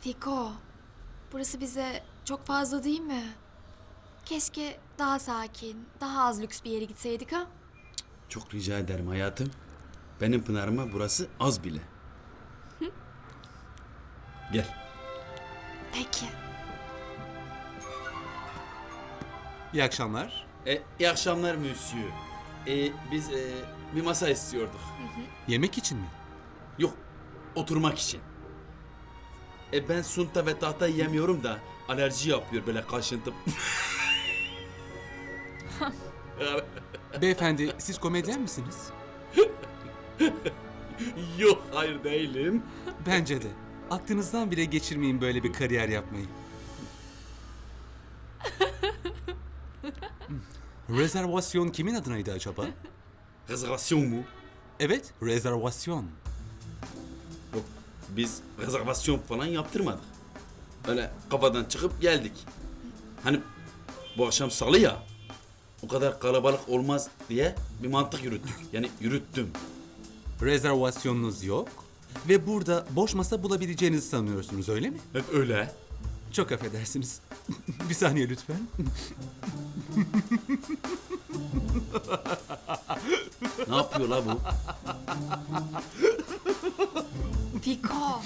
Fiko, burası bize çok fazla değil mi? Keşke daha sakin, daha az lüks bir yere gitseydik ha? Çok rica ederim hayatım. Benim Pınar'ıma burası az bile. Gel. Peki. İyi akşamlar. E, iyi akşamlar Monsieur. E, biz e, bir masa istiyorduk. Yemek için mi? Yok, oturmak için. E ben sunta ve tahta yemiyorum da alerji yapıyor böyle kaşıntım. Beyefendi siz komedyen misiniz? Yok, hayır değilim. Bence de. Aklınızdan bile geçirmeyin böyle bir kariyer yapmayı. Hmm. Rezervasyon kimin adınaydı acaba? Rezervasyon mu? Evet, rezervasyon. Yok, biz rezervasyon falan yaptırmadık. Öyle kafadan çıkıp geldik. Hani bu akşam salı ya, o kadar kalabalık olmaz diye bir mantık yürüttük. Yani yürüttüm. Rezervasyonunuz yok ve burada boş masa bulabileceğinizi sanıyorsunuz öyle mi? Evet öyle. Çok affedersiniz. bir saniye lütfen. Ne yapıyor la bu? Fiko.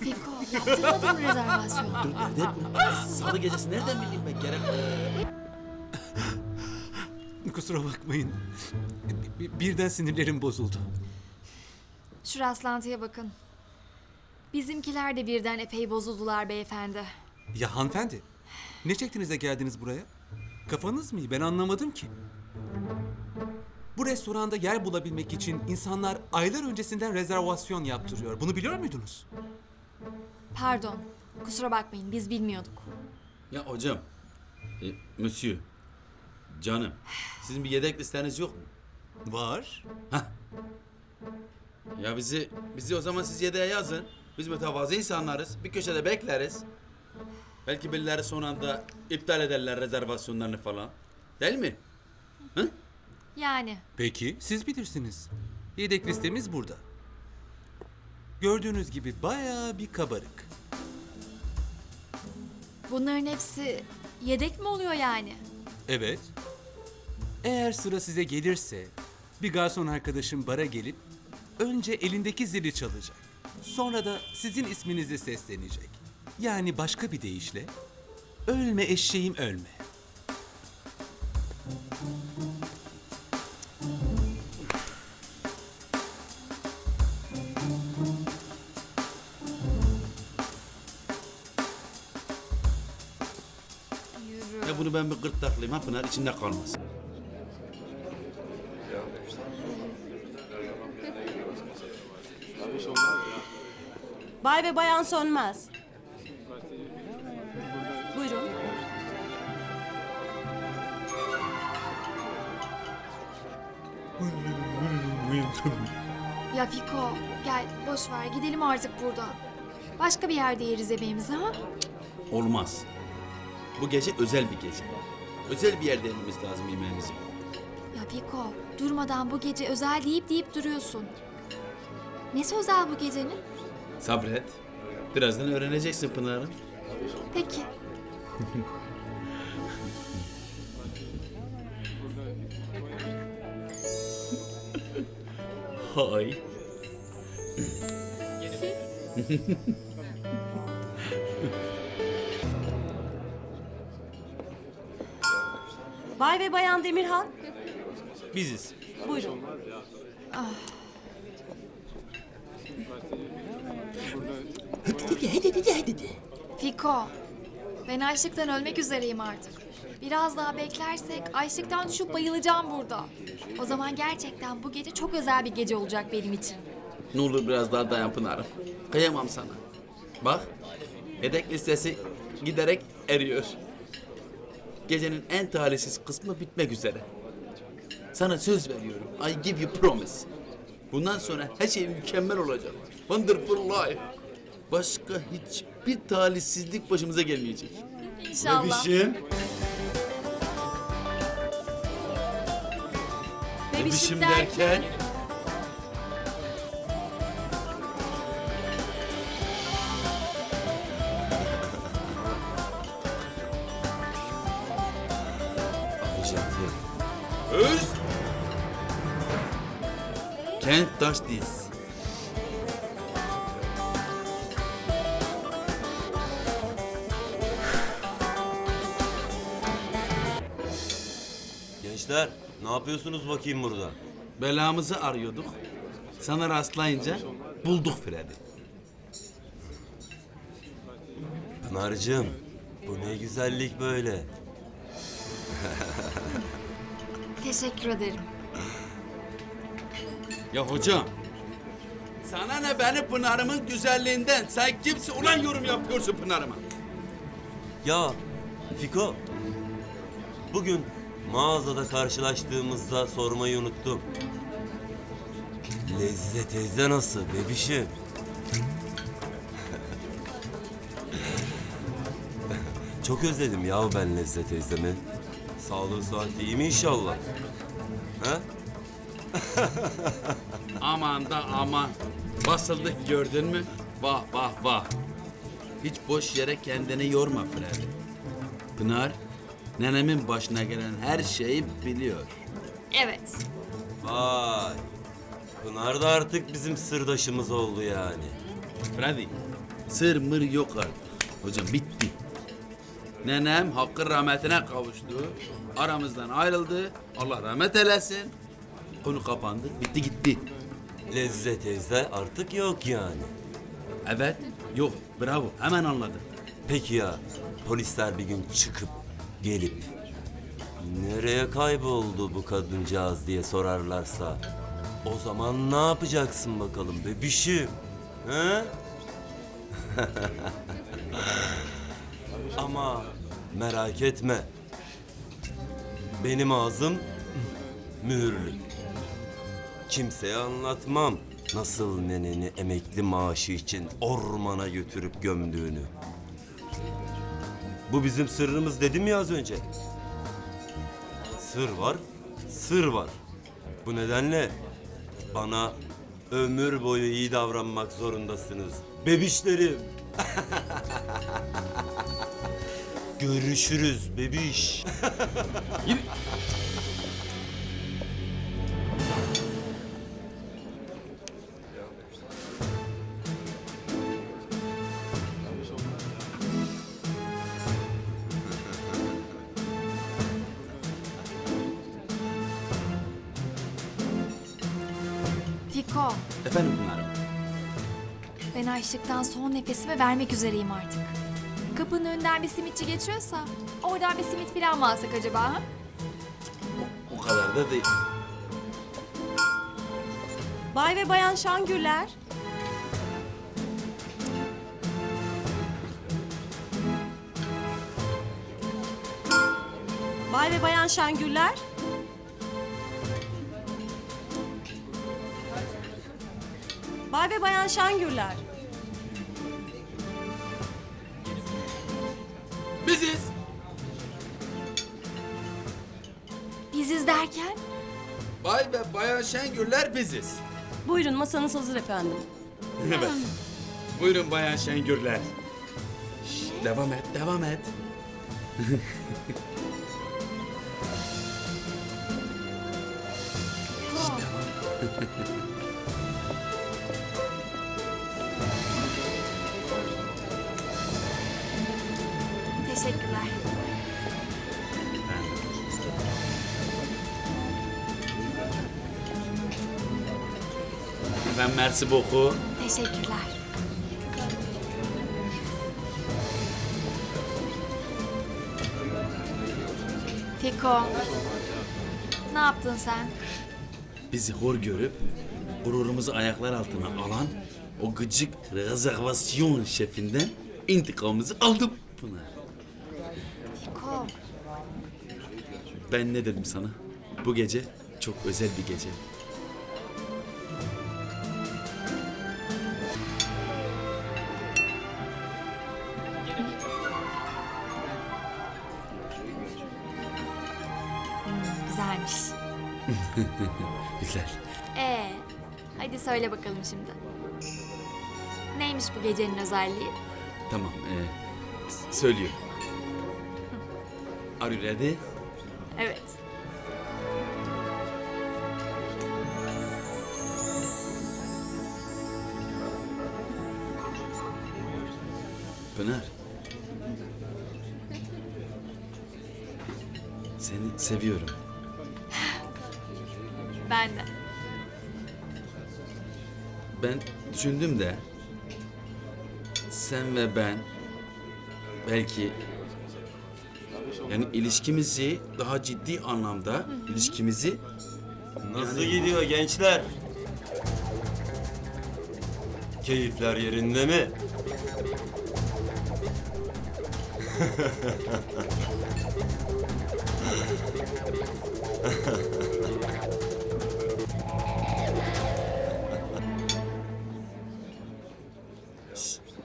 Fiko, yaptırmadın mı rezervasyonu? Dur dert etme. Salı gecesi nereden bileyim ben gerek? Kusura bakmayın. Bir- Birden sinirlerim bozuldu. Şu rastlantıya bakın. Bizimkiler de birden epey bozuldular beyefendi. Ya hanımefendi, ne çektiniz de geldiniz buraya? Kafanız mı iyi? Ben anlamadım ki. Bu restoranda yer bulabilmek için insanlar aylar öncesinden rezervasyon yaptırıyor. Bunu biliyor muydunuz? Pardon, kusura bakmayın biz bilmiyorduk. Ya hocam, e, monsieur, canım, sizin bir yedek listeniz yok mu? Var. Ya bizi, bizi o zaman siz yedeğe yazın. Biz mütevazı insanlarız. Bir köşede bekleriz. Belki birileri son anda iptal ederler rezervasyonlarını falan. Değil mi? Hı? Yani Peki, siz bilirsiniz. Yedek listemiz burada. Gördüğünüz gibi bayağı bir kabarık. bunların hepsi yedek mi oluyor yani? Evet. Eğer sıra size gelirse bir garson arkadaşım bara gelip önce elindeki zili çalacak. Sonra da sizin isminizi seslenecek. Yani başka bir deyişle ölme eşeğim ölme. Ben bir gırtlaklayayım ha Pınar içimde kalmasın. Bay ve bayan sönmez. Buyurun. Ya Fiko gel boş ver gidelim artık buradan. Başka bir yerde yeriz yemeğimizi ha? Olmaz. Bu gece özel bir gece. Özel bir yerde yememiz lazım yemeğimizi. Ya Fiko durmadan bu gece özel deyip deyip duruyorsun. Nesi özel bu gecenin? Sabret. Birazdan öğreneceksin Pınar'ım. Peki. Hay. Bay ve bayan Demirhan. Biziz. Buyurun. Fiko ben açlıktan ölmek üzereyim artık. Biraz daha beklersek açlıktan düşüp bayılacağım burada. O zaman gerçekten bu gece çok özel bir gece olacak benim için. Ne olur biraz daha dayan Pınar'ım. Kıyamam sana. Bak, yedek listesi giderek eriyor. Gecenin en talihsiz kısmı bitmek üzere. Sana söz veriyorum. I give you promise. Bundan sonra her şey mükemmel olacak. Wonderful life. Başka hiçbir talihsizlik başımıza gelmeyecek. İnşallah. Bebişim. Bebişim Bebişim derken Kent taş diz. Gençler ne yapıyorsunuz bakayım burada? Belamızı arıyorduk. Sana rastlayınca bulduk Fred'i. Pınar'cığım bu ne güzellik böyle. Teşekkür ederim. Ya hocam. Sana ne beni Pınar'ımın güzelliğinden? Sen kimsin ulan yorum yapıyorsun Pınar'ıma? Ya Fiko bugün mağazada karşılaştığımızda sormayı unuttum. Lezzet teyze nasıl bebişim? Çok özledim ya ben Lezzet teyzemi. Sağlığı saati iyi mi inşallah? Ha? Aman da aman. Basıldık gördün mü? Vah vah vah. Hiç boş yere kendini yorma Fred. Pınar, nenemin başına gelen her şeyi biliyor. Evet. Vay. Pınar da artık bizim sırdaşımız oldu yani. Freddy, sır mır yok artık. Hocam bitti. Nenem hakkın rahmetine kavuştu. Aramızdan ayrıldı. Allah rahmet eylesin. Konu kapandı. Bitti gitti. Lezzet teyze artık yok yani. Evet. Yok. Bravo. Hemen anladım. Peki ya polisler bir gün çıkıp gelip nereye kayboldu bu kadıncağız diye sorarlarsa o zaman ne yapacaksın bakalım bebişim? He? Ama merak etme. Benim ağzım mühürlü. Kimseye anlatmam nasıl neneni emekli maaşı için ormana götürüp gömdüğünü. Bu bizim sırrımız dedim ya az önce. Sır var, sır var. Bu nedenle bana ömür boyu iyi davranmak zorundasınız. Bebişlerim. Görüşürüz bebiş. Efendim Pınar'ım. ben açlıktan son nefesimi vermek üzereyim artık. Kapının önünden bir simitçi geçiyorsa oradan bir simit falan mı alsak acaba? Ha? O kadar da değil. Bay ve bayan Şangürler. Bay ve bayan Şangürler. Bay ve bayan Şangürler. Biziz. Biziz derken? Bay ve Bayan Şengürler biziz. Buyurun masanız hazır efendim. Evet. Buyurun Bayan Şengürler. Şş, devam et, devam et. Teşekkürler. Ben merci beaucoup. Teşekkürler. Fiko, ne yaptın sen? Bizi hor görüp gururumuzu ayaklar altına alan o gıcık rezervasyon şefinden intikamımızı aldım Pınar. Fiko, Ben ne dedim sana? Bu gece çok özel bir gece. güzelmiş. Güzel. Ee, hadi söyle bakalım şimdi. Neymiş bu gecenin özelliği? Tamam. s- söylüyorum. Are you ready? Evet. Pınar. Seni seviyorum. Ben de. Ben düşündüm de sen ve ben belki yani ilişkimizi daha ciddi anlamda ilişkimizi Nasıl gidiyor gençler? Keyifler yerinde mi?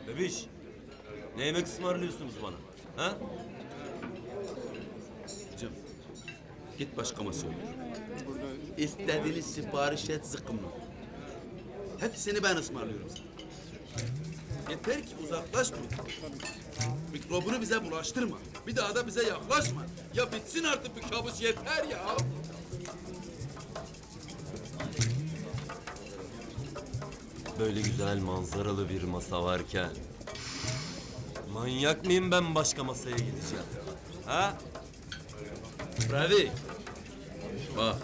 Bebiş. Ne yemek ısmarlıyorsunuz bana? Ha? Canım, git başka masaya otur. İstediğiniz sipariş et zıkkımla. Hepsini ben ısmarlıyorum sana. Yeter ki uzaklaş buradan. Mikrobunu bize bulaştırma. Bir daha da bize yaklaşma. Ya bitsin artık bu kabus yeter ya. Böyle güzel manzaralı bir masa varken manyak mıyım ben başka masaya gideceğim? Ha? Freddy. Bak.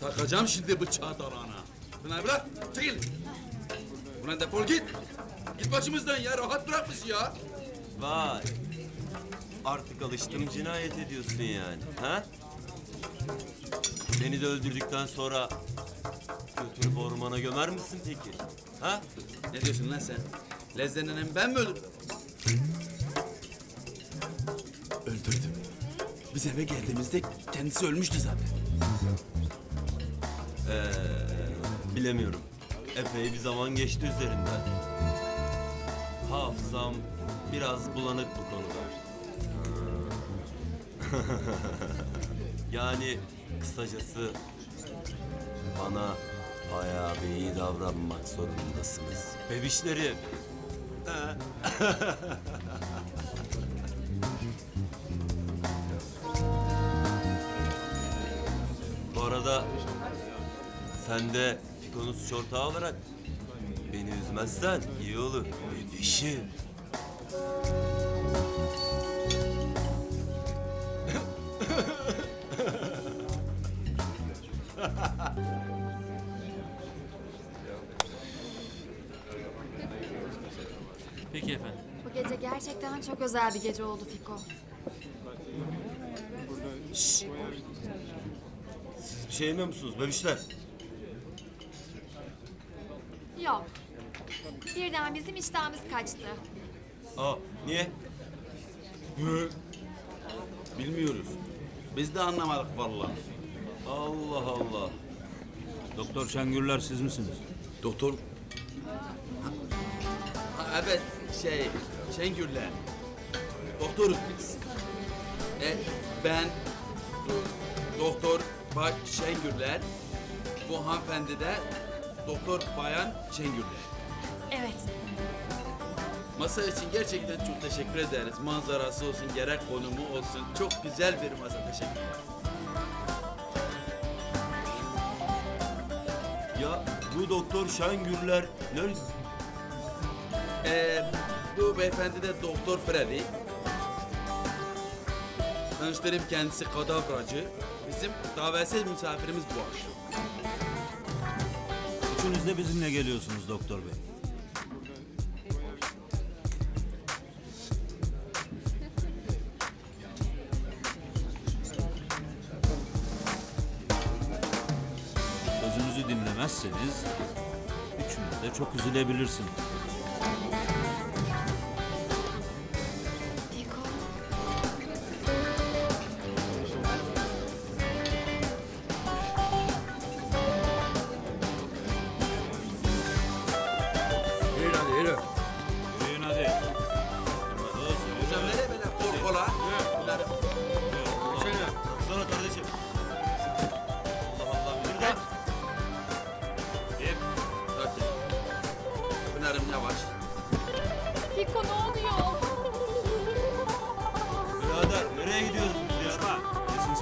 Takacağım şimdi bıçağı dalağına. Pınar bırak. Çekil. Buna defol git. Git başımızdan ya. Rahat bırak bizi ya. Vay. Artık alıştım cinayet ediyorsun yani. Ha? Beni de öldürdükten sonra götürüp ormana gömer misin peki? Ha? Ne diyorsun lan sen? Lezzetlerini ben mi öldürdüm? Öldürdüm. Biz eve geldiğimizde kendisi ölmüştü zaten. Bilemiyorum. Epey bir zaman geçti üzerinden. Hafızam biraz bulanık bu konuda. yani kısacası bana bayağı bir iyi davranmak zorundasınız. Bebişlerim. arada sen de Fiko'nun suç ortağı olarak beni üzmezsen iyi olur. Bebişim. Peki efendim. Bu gece gerçekten çok özel bir gece oldu Fiko. Bir şey yemiyor musunuz bebişler? Yok. Birden bizim iştahımız kaçtı. Aa niye? Bilmiyoruz. Biz de anlamadık vallahi. Allah Allah. Doktor Şengürler siz misiniz? Doktor... Ha, evet şey, Şengürler. Doktoruz biz. E, ben do- Doktor Bay Şengürler. Bu hanımefendi de Doktor Bayan Şengürler. Evet. Masa için gerçekten çok teşekkür ederiz. Manzarası olsun, gerek konumu olsun. Çok güzel bir masa. Teşekkürler. Ya bu doktor Şengürler ne? Ee, bu beyefendi de Doktor Freddy. Tanıştırayım kendisi kadavracı. Bizim davetsiz misafirimiz bu akşam. Üçünüz de bizimle geliyorsunuz doktor bey. Sözümüzü dinlemezseniz üçünüz de çok üzülebilirsiniz.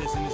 sesimiz